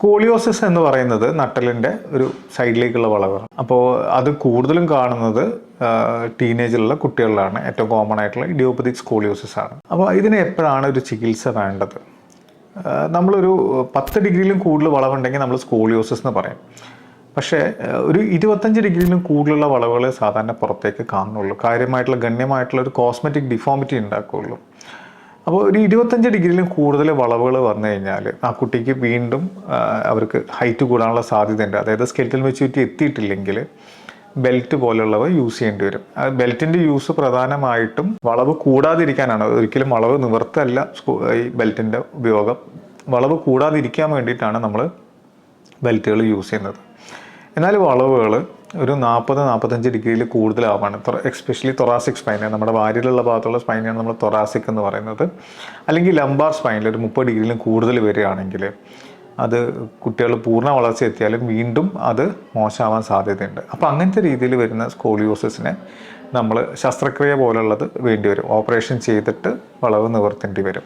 Scoliosis എന്ന് പറയുന്നത് നട്ടലിന്റെ ഒരു സൈഡിലേക്കുള്ള വളവാണ്. അപ്പോൾ അത് കൂടുതലും കാണുന്നത് ടീനേജിലുള്ള കുട്ടികളിലാണ്. ഏറ്റവും കോമൺ ആയിട്ടുള്ള ഇഡിയോപ്പതിക് സ്കോളിയോസിസ് ആണ്. അപ്പോൾ ഇതിന് എപ്പോഴാണ് ഒരു ചികിത്സ വേണ്ടത്? നമ്മളൊരു പത്ത് ഡിഗ്രിയിലും കൂടുതൽ വളവുണ്ടെങ്കിൽ നമ്മൾ സ്കോളിയോസിസ് എന്ന് പറയും. പക്ഷേ ഒരു ഇരുപത്തഞ്ച് ഡിഗ്രിയിലും കൂടുതലുള്ള വളവുകളെ സാധാരണ പുറത്തേക്ക് കാണുന്നുള്ളൂ. കാര്യമായിട്ടുള്ള ഗണ്യമായിട്ടുള്ള ഒരു കോസ്മെറ്റിക് ഡിഫോമിറ്റി ഉണ്ടാക്കുകയുള്ളൂ. അപ്പോൾ ഒരു ഇരുപത്തഞ്ച് ഡിഗ്രിയിലും കൂടുതൽ വളവുകൾ വന്നു കഴിഞ്ഞാൽ ആ കുട്ടിക്ക് വീണ്ടും അവർക്ക് ഹൈറ്റ് കൂടാനുള്ള സാധ്യതയുണ്ട്. അതായത് സ്കെൽറ്റൽ മെച്യൂരിറ്റി എത്തിയിട്ടില്ലെങ്കിൽ ബെൽറ്റ് പോലുള്ളവ യൂസ് ചെയ്യേണ്ടി വരും. ബെൽറ്റിന്റെ യൂസ് പ്രധാനമായിട്ടും വളവ് കൂടാതിരിക്കാനാണ്. ഒരിക്കലും വളവ് നിവർത്തല്ല ഈ ബെൽറ്റിന്റെ ഉപയോഗം. വളവ് കൂടാതിരിക്കാൻ വേണ്ടിയിട്ടാണ് നമ്മൾ ബെൽറ്റുകൾ യൂസ് ചെയ്യുന്നത്. എന്നാൽ വളവുകൾ ഒരു നാൽപ്പത് നാൽപ്പത്തഞ്ച് ഡിഗ്രിയിൽ കൂടുതലാവാണ് എക്സ്പെഷ്യലി തൊറാസിക് സ്പൈന നമ്മുടെ വാരിലുള്ള ഭാഗത്തുള്ള സ്പൈനാണ് നമ്മൾ തൊറാസിക് എന്ന് പറയുന്നത്. അല്ലെങ്കിൽ ലംബാർ സ്പൈനിൽ ഒരു മുപ്പത് ഡിഗ്രിയിലും കൂടുതൽ വരികയാണെങ്കിൽ അത് കുട്ടികൾ പൂർണ വളർച്ച എത്തിയാലും വീണ്ടും അത് മോശമാവാൻ സാധ്യതയുണ്ട്. അപ്പോൾ അങ്ങനത്തെ രീതിയിൽ വരുന്ന സ്കോളിയോസിസിനെ നമ്മൾ ശസ്ത്രക്രിയ പോലുള്ളത് വേണ്ടി വരും. ഓപ്പറേഷൻ ചെയ്തിട്ട് വളവ് നിവർത്തേണ്ടി വരും.